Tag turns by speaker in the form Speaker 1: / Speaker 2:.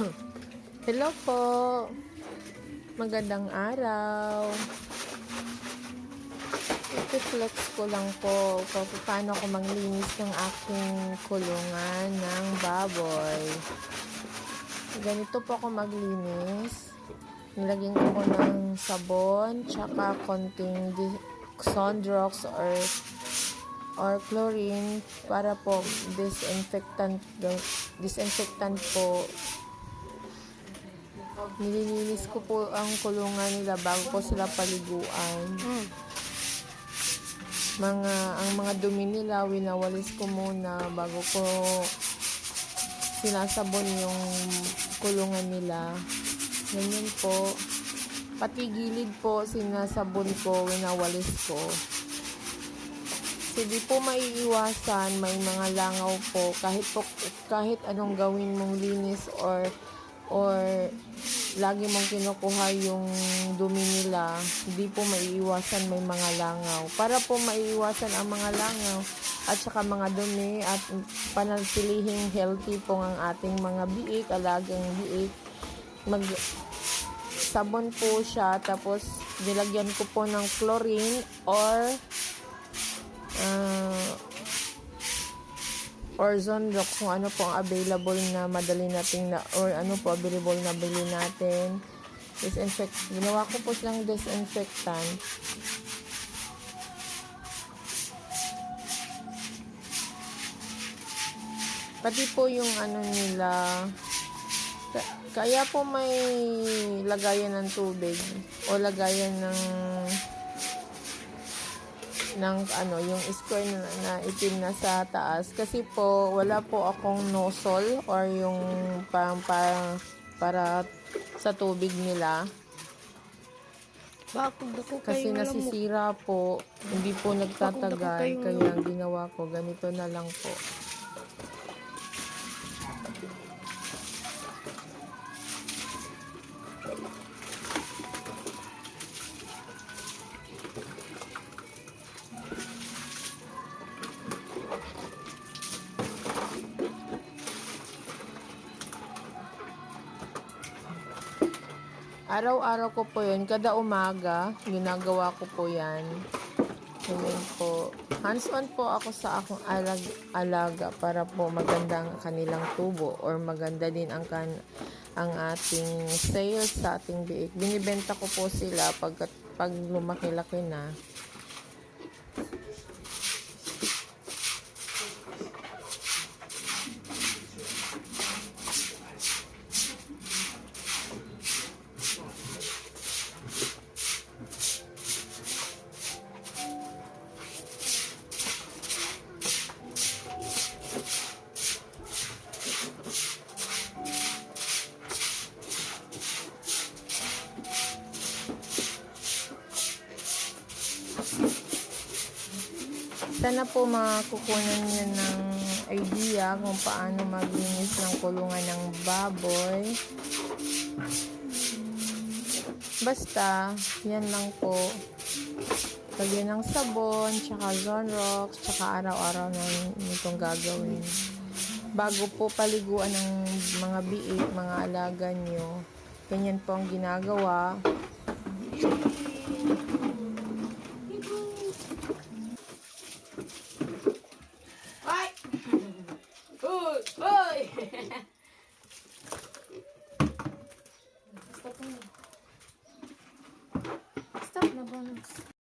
Speaker 1: Hello po. Magandang araw. Ito-flex ko lang po kung paano ko maglinis ng aking kulungan ng baboy. Ganito po ako maglinis. Nilagyan ko po ng sabon, tsaka konting Sondrox or or chlorine para po disinfectant disinfectant po nililinis ko po ang kulungan nila bago po sila paliguan.
Speaker 2: Mm.
Speaker 1: mga ang mga dumi nila winawalis ko muna bago ko sinasabon yung kulungan nila. Ganyan po. Pati gilid po sinasabon ko winawalis ko. Hindi po maiiwasan may mga langaw po. Kahit po kahit anong gawin mong linis or or lagi mong kinukuha yung dumi nila. Hindi po maiiwasan may mga langaw. Para po maiiwasan ang mga langaw at saka mga dumi at panatilihin healthy po ang ating mga biik alagang biik. Mag sabon po siya tapos nilagyan ko po ng chlorine or uh, or Zonrox kung ano po ang available na madali nating na or ano po available na bili natin. Disinfect ginawa ko po silang disinfectant. Pati po yung ano nila ka- kaya po may lagayan ng tubig o lagayan ng ng ano, yung square na, na itim na sa taas. Kasi po, wala po akong nozzle or yung parang, parang para sa tubig nila.
Speaker 2: Bakit ako
Speaker 1: Kasi nasisira po, hindi po nagtatagal. Kaya ginawa ko, ganito na lang po. Araw-araw ko po yun. Kada umaga, ginagawa ko po yan. Ganyan po. Hands-on po ako sa akong alag alaga para po maganda ang kanilang tubo or maganda din ang kan ang ating sales sa ating biik. Binibenta ko po sila pag, pag lumaki-laki na. Sana po makukunan niyo ng idea kung paano maglinis ng kulungan ng baboy. Basta, yan lang po. Lagyan ng sabon, tsaka Zonrox, tsaka araw-araw na nitong gagawin. Bago po paliguan ng mga biik, mga alaga nyo, ganyan po ang ginagawa.
Speaker 2: Stop na. Stop na ba?